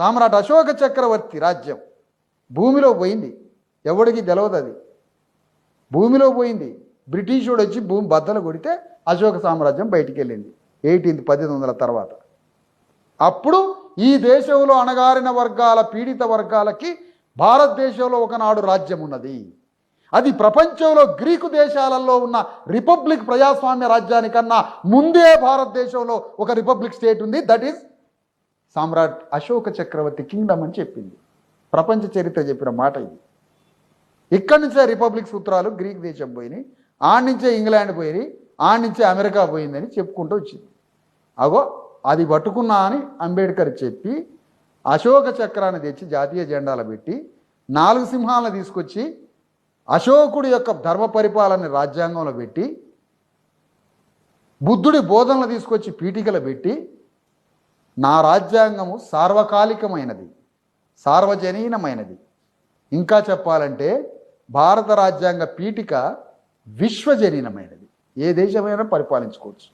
సామ్రాట్ అశోక చక్రవర్తి రాజ్యం భూమిలో పోయింది. ఎవడికి తెలవదు అది. భూమిలో పోయింది. బ్రిటిషుడు వచ్చి భూమి బద్దలు కొడితే అశోక సామ్రాజ్యం బయటికి వెళ్ళింది. ఎయిటీన్త్ పద్దెనిమిది వందల తర్వాత. అప్పుడు ఈ దేశంలో అణగారిన వర్గాల పీడిత వర్గాలకి భారతదేశంలో ఒకనాడు రాజ్యం ఉన్నది. అది ప్రపంచంలో గ్రీకు దేశాలలో ఉన్న రిపబ్లిక్ ప్రజాస్వామ్య రాజ్యానికన్నా ముందే భారతదేశంలో ఒక రిపబ్లిక్ స్టేట్ ఉంది. దట్ ఈస్ సామ్రాట్ అశోక చక్రవర్తి కింగ్డమ్ అని చెప్పింది. ప్రపంచ చరిత్ర చెప్పిన మాట ఇది. ఇక్కడి నుంచే రిపబ్లిక్ సూత్రాలు గ్రీక్ దేశం పోయినాయి ఆడి నుంచే ఇంగ్లాండ్ పోయి ఆడి నుంచే అమెరికా పోయిందని చెప్పుకుంటూ వచ్చింది. అగో అది పట్టుకున్నా అని అంబేద్కర్ చెప్పి అశోక చక్రాన్ని తెచ్చి జాతీయ జెండాలు పెట్టి నాలుగు సింహాలను తీసుకొచ్చి అశోకుడి యొక్క ధర్మ పరిపాలన రాజ్యాంగంలో పెట్టి బుద్ధుడి బోధనలు తీసుకొచ్చి పీఠికలు పెట్టి నా రాజ్యాంగము సార్వకాలికమైనది సార్వజనీనమైనది. ఇంకా చెప్పాలంటే భారత రాజ్యాంగ పీఠిక విశ్వజనీనమైనది. ఏ దేశమైనా పరిపాలించుకోవచ్చు.